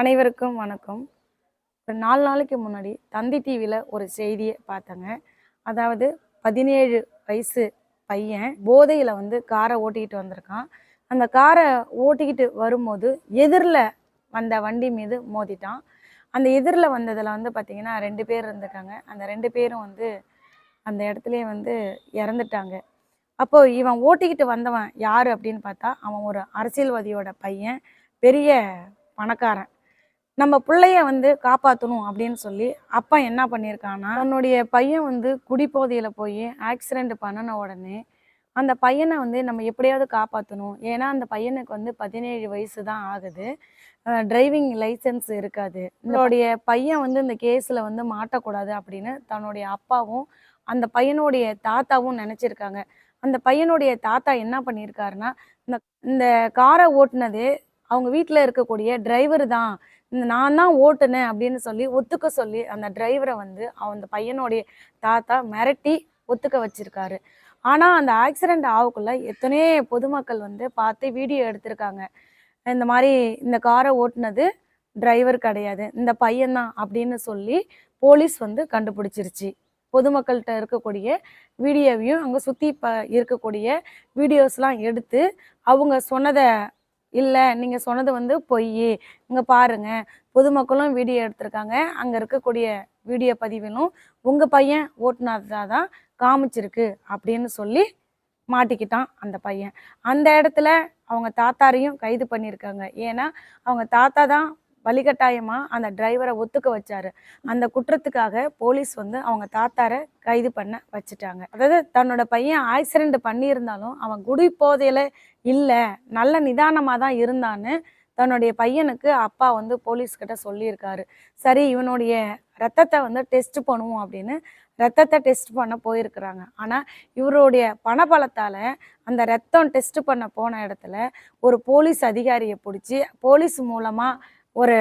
அனைவருக்கும் வணக்கம். ஒரு நாலு நாளைக்கு முன்னாடி தந்தி டிவியில் ஒரு செய்தியை பார்த்தேங்க. அதாவது பதினேழு வயசு பையன் போதையில் வந்து காரை ஓட்டிக்கிட்டு வந்திருக்கான். அந்த காரை ஓட்டிக்கிட்டு வரும்போது எதிரில் வந்த வண்டி மீது மோதிட்டான். அந்த எதிரில் வந்ததில் வந்து பார்த்திங்கன்னா ரெண்டு பேர் இருந்திருக்காங்க. அந்த ரெண்டு பேரும் வந்து அந்த இடத்துலையே வந்து இறந்துட்டாங்க. அப்போது இவன் ஓட்டிக்கிட்டு வந்தவன் யார் அப்படின்னு பார்த்தா அவன் ஒரு அரசியல்வாதியோட பையன் பெரிய பணக்காரன். நம்ம பிள்ளைய வந்து காப்பாற்றணும் அப்படின்னு சொல்லி அப்பா என்ன பண்ணியிருக்கான்னா தன்னுடைய பையன் வந்து குடிபோதையில் போய் ஆக்சிடெண்ட் பண்ணின உடனே அந்த பையனை வந்து நம்ம எப்படியாவது காப்பாற்றணும் ஏன்னா அந்த பையனுக்கு வந்து பதினேழு வயசு தான் ஆகுது டிரைவிங் லைசன்ஸ் இருக்காது. இதோடைய பையன் வந்து இந்த கேஸில் வந்து மாட்டக்கூடாது அப்படின்னு தன்னுடைய அப்பாவும் அந்த பையனுடைய தாத்தாவும் நினச்சிருக்காங்க. அந்த பையனுடைய தாத்தா என்ன பண்ணியிருக்காருன்னா இந்த இந்த காரை ஓட்டுனது அவங்க வீட்டில் இருக்கக்கூடிய டிரைவர் தான். நான் தான் ஓட்டுனேன் அப்படின்னு சொல்லி ஒத்துக்க சொல்லி அந்த டிரைவரை வந்து அந்த பையனுடைய தாத்தா மிரட்டி ஒத்துக்க வச்சிருக்காரு. ஆனால் அந்த ஆக்சிடெண்ட் ஆகக்குள்ள எத்தனையோ பொதுமக்கள் வந்து பார்த்து வீடியோ எடுத்திருக்காங்க. இந்த மாதிரி இந்த காரை ஓட்டுனது டிரைவர் கிடையாது இந்த பையன்தான் அப்படின்னு சொல்லி போலீஸ் வந்து கண்டுபிடிச்சிருச்சு. பொதுமக்கள்கிட்ட இருக்கக்கூடிய வீடியோவையும் அங்கே சுற்றி ப இருக்கக்கூடிய வீடியோஸ்லாம் எடுத்து அவங்க சொன்னதை இல்லை நீங்கள் சொன்னது வந்து பொய் இங்கே பாருங்க பொதுமக்களும் வீடியோ எடுத்திருக்காங்க. அங்கே இருக்கக்கூடிய வீடியோ பதிவிலும் உங்கள் பையன் ஓட்டுனதாக தான் காமிச்சிருக்கு அப்படின்னு சொல்லி மாட்டிக்கிட்டான் அந்த பையன். அந்த இடத்துல அவங்க தாத்தாரையும் கைது பண்ணியிருக்காங்க. ஏன்னா அவங்க தாத்தா தான் வழிகட்டாயமாக அந்த டிரைவரை ஒத்துக்க வச்சாரு. அந்த குற்றத்துக்காக போலீஸ் வந்து அவங்க தாத்தாரை கைது பண்ண வச்சுட்டாங்க. அதாவது தன்னோட பையன் ஆக்சிடென்ட் பண்ணியிருந்தாலும் அவன் குடி போதையில் இல்லை நல்ல நிதானமாக தான் இருந்தான்னு தன்னுடைய பையனுக்கு அப்பா வந்து போலீஸ்கிட்ட சொல்லியிருக்காரு. சரி இவனுடைய ரத்தத்தை வந்து டெஸ்ட் பண்ணுவோம் அப்படின்னு ரத்தத்தை டெஸ்ட் பண்ண போயிருக்கிறாங்க. ஆனால் இவருடைய பணபலத்தால் அந்த ரத்தம் டெஸ்ட் பண்ண போன இடத்துல ஒரு போலீஸ் அதிகாரியை பிடிச்சி போலீஸ் மூலமாக ஒரு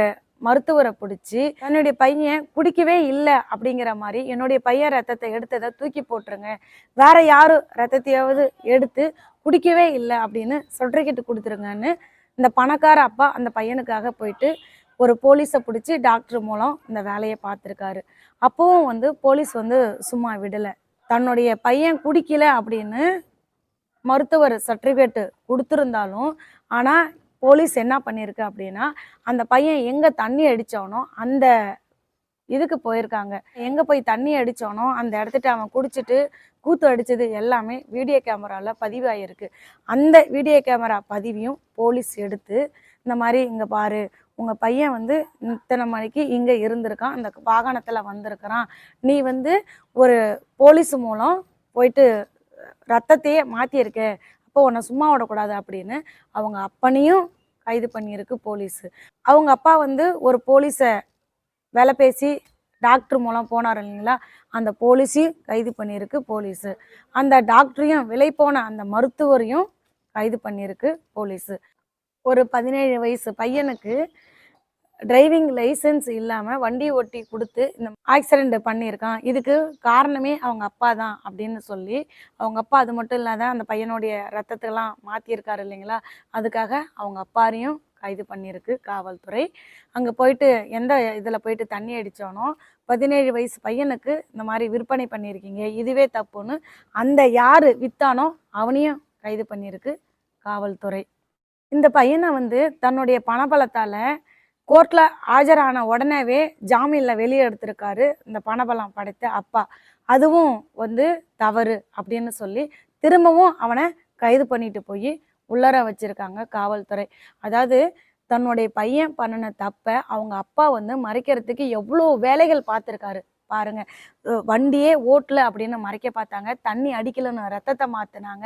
மருத்துவரை பிடிச்சி தன்னுடைய பையன் குடிக்கவே இல்லை அப்படிங்கிற மாதிரி என்னுடைய பையன் ரத்தத்தை எடுத்ததை தூக்கி போட்டுருங்க. வேற யாரும் ரத்தத்தையாவது எடுத்து குடிக்கவே இல்லை அப்படின்னு சொட்ரிக்கிட்டு கொடுத்துருங்கன்னு இந்த பணக்கார அப்பா அந்த பையனுக்காக போயிட்டு ஒரு போலீஸை பிடிச்சி டாக்டர் மூலம் இந்த வேலையை பார்த்துருக்காரு. அப்போவும் வந்து போலீஸ் வந்து சும்மா விடலை. தன்னுடைய பையன் குடிக்கல அப்படின்னு மருத்துவர் சர்டிஃபிகேட்டு கொடுத்துருந்தாலும் ஆனால் போலீஸ் என்ன பண்ணியிருக்கு அப்படின்னா அந்த பையன் எங்கே தண்ணி அடித்தானோ அந்த இதுக்கு போயிருக்காங்க. எங்கே போய் தண்ணி அடித்தானோ அந்த இடத்துட்டு அவன் குடிச்சிட்டு கூத்து அடித்தது எல்லாமே வீடியோ கேமராவில் பதிவாகிருக்கு அந்த வீடியோ கேமரா பதிவையும் போலீஸ் எடுத்து இந்த மாதிரி இங்கே பாரு உங்கள் பையன் வந்து இத்தனை மணிக்கு இங்கே இருந்திருக்கான் அந்த வாகனத்தில் வந்திருக்கிறான். நீ வந்து ஒரு போலீஸ் மூலம் போயிட்டு ரத்தத்தையே மாற்றியிருக்க அப்போ உன்னை சும்மா விடக்கூடாது அப்படின்னு அவங்க அப்பனையும் கைது பண்ணியிருக்கு போலீஸு. அவங்க அப்பா வந்து ஒரு போலீஸை வேலை பேசி டாக்டர் மூலம் போனார் இல்லைங்களா? அந்த போலீஸையும் கைது பண்ணியிருக்கு போலீஸு. அந்த டாக்டரையும் விலை போன அந்த மருத்துவரையும் கைது பண்ணியிருக்கு போலீஸு. ஒரு பதினேழு வயசு பையனுக்கு டிரைவிங் லைசன்ஸ் இல்லாமல் வண்டி ஓட்டி கொடுத்து இந்த ஆக்சிடெண்ட் பண்ணியிருக்கான். இதுக்கு காரணமே அவங்க அப்பா தான் அப்படின்னு சொல்லி அவங்க அப்பா அது மட்டும் இல்லாத அந்த பையனுடைய ரத்தத்தெல்லாம் மாற்றியிருக்காரு இல்லைங்களா? அதுக்காக அவங்க அப்பாரையும் கைது பண்ணியிருக்கு காவல்துறை. அங்கே போயிட்டு எந்த இதில் போயிட்டு தண்ணி அடித்தானோ பதினேழு வயசு பையனுக்கு இந்த மாதிரி விற்பனை பண்ணியிருக்கீங்க இதுவே தப்புன்னு அந்த யார் வித்தானோ அவனையும் கைது பண்ணியிருக்கு காவல்துறை. இந்த பையனை வந்து தன்னுடைய பணபலத்தால் கோர்ட்டில் ஆஜரான உடனேவே ஜாமீனில் வெளியே எடுத்திருக்காரு இந்த பணபலம் படைத்த அப்பா. அதுவும் வந்து தவறு அப்படின்னு சொல்லி திரும்பவும் அவனை கைது பண்ணிட்டு போய் உள்ளர வச்சுருக்காங்க காவல்துறை. அதாவது தன்னுடைய பையன் பண்ணின தப்பை அவங்க அப்பா வந்து மறைக்கிறதுக்கு எவ்வளோ வேலைகள் பார்த்துருக்காரு பாருங்க. வண்டியே ஓட்டல அப்படின்னு மறைக்க பார்த்தாங்க. தண்ணி அடிக்கலன்னு ரத்தத்தை மாத்தினாங்க.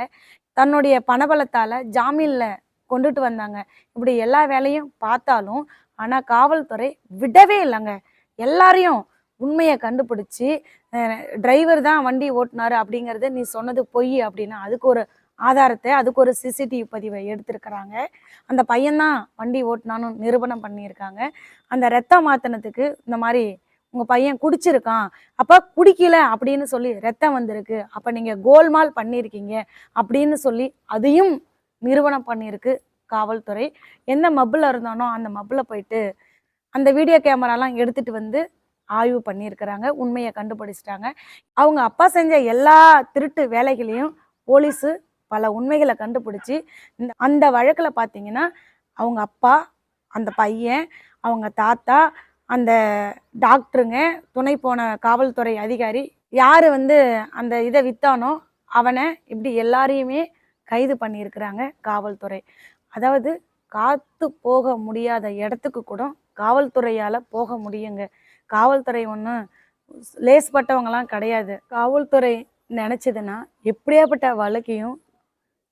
தன்னுடைய பணபலத்தால ஜாமீன்ல கொண்டுட்டு வந்தாங்க. இப்படி எல்லா வேலையும் பார்த்தாலும் ஆனால் காவல்துறை விடவே இல்லைங்க. எல்லாரையும் உண்மையை கண்டுபிடிச்சி டிரைவர் தான் வண்டி ஓட்டினார் அப்படிங்கிறத நீ சொன்னது பொய் அப்படின்னா அதுக்கு ஒரு ஆதாரத்தை அதுக்கு ஒரு சிசிடிவி பதிவை எடுத்திருக்கிறாங்க. அந்த பையன்தான் வண்டி ஓட்டினானு நிரூபணம் பண்ணியிருக்காங்க. அந்த ரத்தம் மாத்தினத்துக்கு இந்த மாதிரி உங்கள் பையன் குடிச்சிருக்கான் அப்போ குடிக்கல அப்படின்னு சொல்லி ரத்தம் வந்திருக்கு. அப்போ நீங்கள் கோல்மால் பண்ணியிருக்கீங்க அப்படின்னு சொல்லி அதையும் நிறுவனம் பண்ணியிருக்கு காவல்துறை எந்த மப்பில் இருந்தானோ அந்த மப்பில் போயிட்டு அந்த வீடியோ கேமராலாம் எடுத்துகிட்டு வந்து ஆய்வு பண்ணியிருக்கிறாங்க. உண்மையை கண்டுபிடிச்சிட்டாங்க. அவங்க அப்பா செஞ்ச எல்லா திருட்டு வேலைகளையும் போலீஸு பல உண்மைகளை கண்டுபிடிச்சி இந்த அந்த வழக்கில் பார்த்தீங்கன்னா அவங்க அப்பா அந்த பையன் அவங்க தாத்தா அந்த டாக்டருங்க துணை போன காவல்துறை அதிகாரி யார் வந்து அந்த இதை வித்தானோ அவனை இப்படி எல்லாரையுமே கைது பண்ணியிருக்கிறாங்க காவல்துறை. அதாவது காத்து போக முடியாத இடத்துக்கு கூட காவல்துறையால் போக முடியுங்க. காவல்துறை ஒன்றும் லேஸ்பட்டவங்கலாம் கிடையாது. காவல்துறை நினச்சதுன்னா எப்படியாப்பட்ட வழக்கையும்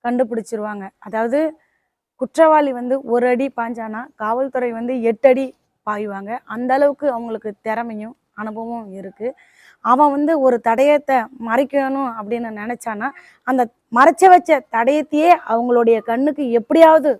கண்டுபிடிச்சிருவாங்க. அதாவது குற்றவாளி வந்து ஒரு அடி பாஞ்சானா காவல்துறை வந்து எட்டு அடி பாய்வாங்க. அந்த அளவுக்கு அவங்களுக்கு திறமையும் அனுபவமும் இருக்கு. அவன் வந்து ஒரு தடயத்தை மறைக்கணும் அப்படின்னு நினைச்சானா அந்த மறைச்சு வச்ச தடயத்தையே அவங்களுடைய கண்ணுக்கு எப்படியாவது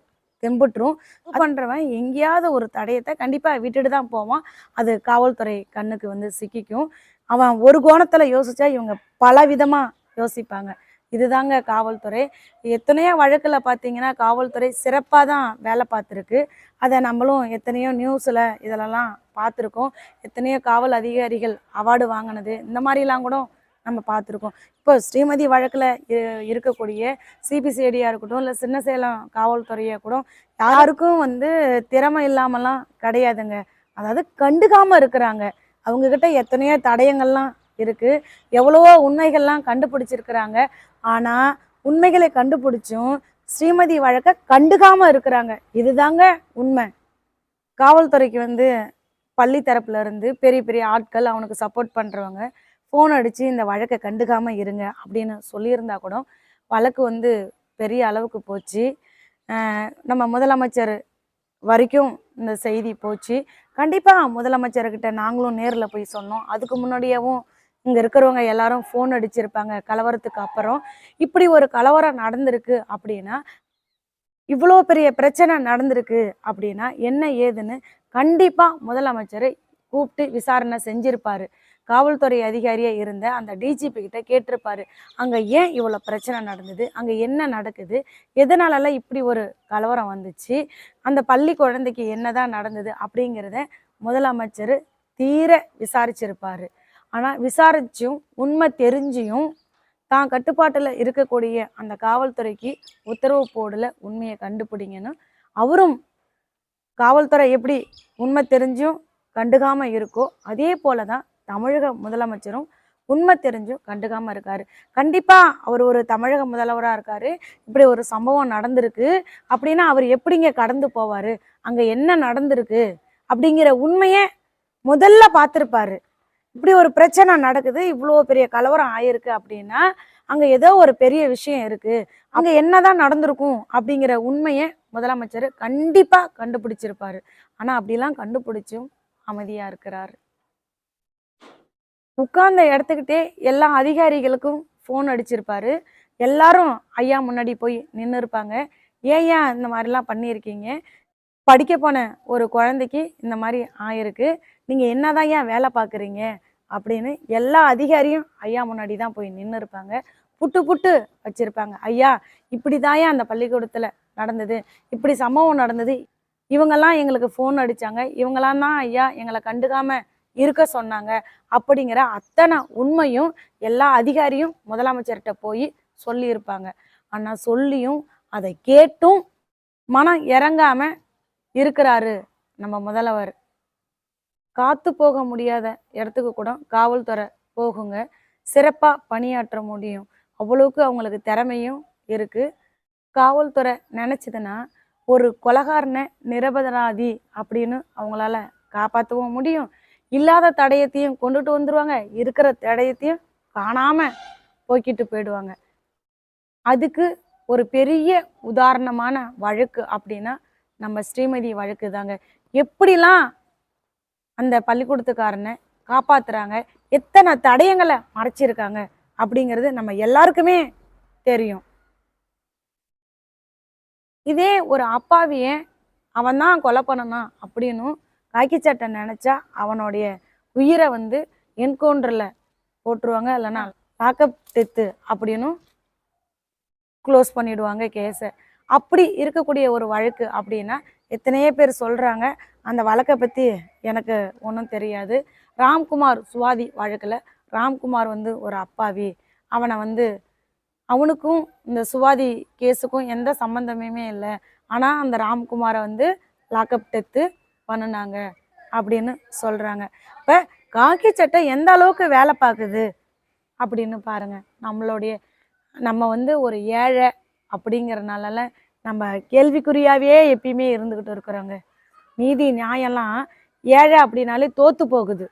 தெம்புட்டுரும் பண்றவன் எங்கேயாவது ஒரு தடயத்தை கண்டிப்பா விட்டுட்டு தான் போவான். அது காவல்துறை கண்ணுக்கு வந்து சிக்கிக்கும். அவன் ஒரு கோணத்துல யோசிச்சா இவங்க பல விதமா யோசிப்பாங்க. இதுதாங்க காவல்துறை. எத்தனையோ வழக்கில் பார்த்தீங்கன்னா காவல்துறை சிறப்பாக தான் வேலை பார்த்துருக்கு அதை நம்மளும் எத்தனையோ நியூஸில் இதிலலாம் பார்த்துருக்கோம் எத்தனையோ காவல் அதிகாரிகள் அவார்டு வாங்கினது இந்த மாதிரிலாம் கூட நம்ம பார்த்துருக்கோம் இப்போ ஸ்ரீமதி வழக்கில் இருக்கக்கூடிய சிபிசிஐடியாக இருக்கட்டும் இல்லை சின்ன சேலம் காவல்துறையாக கூட யாருக்கும் வந்து திறமை இல்லாமலாம் கிடையாதுங்க. அதாவது கண்டுக்காமல் இருக்கிறாங்க. அவங்கக்கிட்ட எத்தனையோ தடயங்கள்லாம் இருக்குது எவ்வளவோ உண்மைகள்லாம் கண்டுபிடிச்சிருக்கிறாங்க. ஆனால் உண்மைகளை கண்டுபிடிச்சும் ஸ்ரீமதி வழக்கை கண்டுக்காமல் இருக்கிறாங்க. இதுதாங்க உண்மை. காவல்துறைக்கு வந்து பள்ளி தரப்புல இருந்து பெரிய பெரிய ஆட்கள் அவனுக்கு சப்போர்ட் பண்ணுறவங்க ஃபோன் அடித்து இந்த வழக்கை கண்டுக்காமல் இருங்க அப்படின்னு சொல்லியிருந்தா கூட வழக்கு வந்து பெரிய அளவுக்கு போச்சு. நம்ம முதலமைச்சர் வரைக்கும் இந்த செய்தி போச்சு. கண்டிப்பாக முதலமைச்சர்கிட்ட நாங்களும் நேரில் போய் சொன்னோம். அதுக்கு முன்னாடியாவும் இங்கே இருக்கிறவங்க எல்லாரும் ஃபோன் அடிச்சிருப்பாங்க கலவரத்துக்கு அப்புறம். இப்படி ஒரு கலவரம் நடந்திருக்கு அப்படின்னா இவ்வளோ பெரிய பிரச்சனை நடந்திருக்கு அப்படின்னா என்ன ஏதுன்னு கண்டிப்பாக முதலமைச்சர் கூப்பிட்டு விசாரணை செஞ்சிருப்பாரு. காவல்துறை அதிகாரியே இருந்த அந்த டிஜிபி கிட்ட கேட்டிருப்பாரு. அங்கே ஏன் இவ்வளோ பிரச்சனை நடந்தது? அங்கே என்ன நடக்குது? எதனாலலாம் இப்படி ஒரு கலவரம் வந்துச்சு? அந்த பள்ளி குழந்தைக்கு என்னதான் நடந்தது அப்படிங்கிறத முதலமைச்சர் தீர விசாரிச்சிருப்பாரு. ஆனால் விசாரிச்சும் உண்மை தெரிஞ்சியும் தான் கட்டுப்பாட்டில் இருக்கக்கூடிய அந்த காவல்துறைக்கு உத்தரவு போடல உண்மையை கண்டுபிடிங்கன்னு. அவரும் காவல்துறை எப்படி உண்மை தெரிஞ்சும் கண்டுக்காம இருக்கோ அதே போல தான் தமிழக முதலமைச்சரும் உண்மை தெரிஞ்சும் கண்டுக்காமல் இருக்காரு. கண்டிப்பாக அவர் ஒரு தமிழக முதல்வராக இருக்காரு இப்படி ஒரு சம்பவம் நடந்திருக்கு அப்படின்னா அவர் எப்படிங்க கடந்து போவார் அங்கே என்ன நடந்திருக்கு அப்படிங்கிற உண்மையை முதல்ல பார்த்துருப்பாரு. இப்படி ஒரு பிரச்சனை நடக்குது இவ்வளோ பெரிய கலவரம் ஆயிருக்கு அப்படின்னா அங்கே ஏதோ ஒரு பெரிய விஷயம் இருக்கு. அங்கே என்னதான் நடந்திருக்கும் அப்படிங்கிற உண்மையை முதலமைச்சர் கண்டிப்பாக கண்டுபிடிச்சிருப்பாரு. ஆனால் அப்படிலாம் கண்டுபிடிச்சும் அமைதியாக இருக்கிறாரு. உட்கார்ந்த இடத்துக்கிட்டே எல்லா அதிகாரிகளுக்கும் ஃபோன் அடிச்சிருப்பாரு. எல்லாரும் ஐயா முன்னாடி போய் நின்று இருப்பாங்க ஏன் ஏன் இந்த மாதிரிலாம் பண்ணியிருக்கீங்க? படிக்க போன ஒரு குழந்தைக்கு இந்த மாதிரி ஆயிருக்கு. நீங்கள் என்னதான் ஏன் வேலை பார்க்குறீங்க? அப்படின்னு எல்லா அதிகாரியும் ஐயா முன்னாடி தான் போய் நின்று இருப்பாங்க. புட்டு புட்டு வச்சுருப்பாங்க. ஐயா இப்படி தாயா அந்த பள்ளிக்கூடத்தில் நடந்தது? இப்படி சம்பவம் நடந்தது? இவங்கெல்லாம் எங்களுக்கு ஃபோன் அடிச்சாங்க. இவங்கெல்லாம் தான் ஐயா எங்களை கண்டுக்காமல் இருக்க சொன்னாங்க. அப்படிங்கிற அத்தனை உண்மையும் எல்லா அதிகாரியும் முதலமைச்சர்கிட்ட போய் சொல்லியிருப்பாங்க. ஆனால் சொல்லியும் அதை கேட்டும். மனம் இறங்காமல் இருக்கிறாரு. நம்ம முதல்வர். காத்து போக முடியாத இடத்துக்கு கூட காவல்துறை போகுங்க. சிறப்பாக பணியாற்ற முடியும். அவ்வளவுக்கு அவங்களுக்கு திறமையும் இருக்கு. காவல்துறை நினச்சதுன்னா ஒரு கொலகாரனை நிரபதராதி அப்படின்னு அவங்களால காப்பாற்றவும் முடியும். இல்லாத தடயத்தையும் கொண்டுட்டு வந்துருவாங்க. இருக்கிற தடயத்தையும் காணாம போக்கிட்டு போயிடுவாங்க. அதுக்கு ஒரு பெரிய உதாரணமான வழக்கு அப்படின்னா நம்ம ஸ்ரீமதி வழக்கு தாங்க. எப்படிலாம் அந்த பள்ளிக்கூடத்துக்காரனை காப்பாத்துறாங்க? எத்தனை தடயங்களை மறைச்சிருக்காங்க? அப்படிங்கிறது நம்ம எல்லாருக்குமே தெரியும். இதே ஒரு அப்பாவிய அவன் தான் கொலை பண்ணனான் அப்படின்னும் காக்கி சட்டை நினைச்சா அவனுடைய உயிரை வந்து என்கவுண்டரில் போட்டுருவாங்க. இல்லைன்னா லாக்அப் டெத்து அப்படின்னும் க்ளோஸ் பண்ணிடுவாங்க கேஸை. அப்படி இருக்கக்கூடிய ஒரு வழக்கு அப்படின்னா எத்தனையோ பேர் சொல்கிறாங்க அந்த வழக்கை பற்றி எனக்கு ஒன்றும் தெரியாது. ராம்குமார் சுவாதி வழக்கில் ராம்குமார் வந்து ஒரு அப்பாவி. அவனை வந்து அவனுக்கும் இந்த சுவாதி கேஸுக்கும் எந்த சம்மந்தமுமே இல்லை. ஆனால் அந்த ராம்குமாரை வந்து லாக்அப் டெத்து பண்ணினாங்க அப்படின்னு சொல்கிறாங்க இப்போ காக்கி சட்டை எந்த அளவுக்கு வேலை பார்க்குது அப்படின்னு பாருங்க. நம்மளுடைய நம்ம வந்து ஒரு ஏழை அப்படிங்கிறனால நம்ம கேள்விக்குறியாவே எப்பயுமே இருந்துக்கிட்டு இருக்கிறோங்க. நீதி நியாயம்லாம் ஏழை அப்படின்னாலே தோத்து போகுது.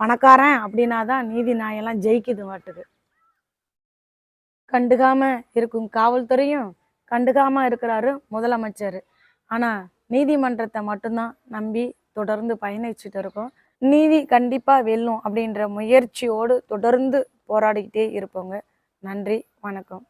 பணக்காரன் அப்படின்னா தான் நீதி நியாயம்லாம் ஜெயிக்குது மாட்டுது கண்டுக்காம இருக்கும் காவல்துறையும் கண்டுக்காம இருக்கிறாரு முதலமைச்சர். ஆனால் நீதிமன்றத்தை மட்டும்தான் நம்பி தொடர்ந்து பயணிச்சுட்டு இருக்கோம். நீதி கண்டிப்பாக வெல்லும் அப்படின்ற முயற்சியோடு தொடர்ந்து போராடிக்கிட்டே இருப்போங்க. நன்றி வணக்கம்.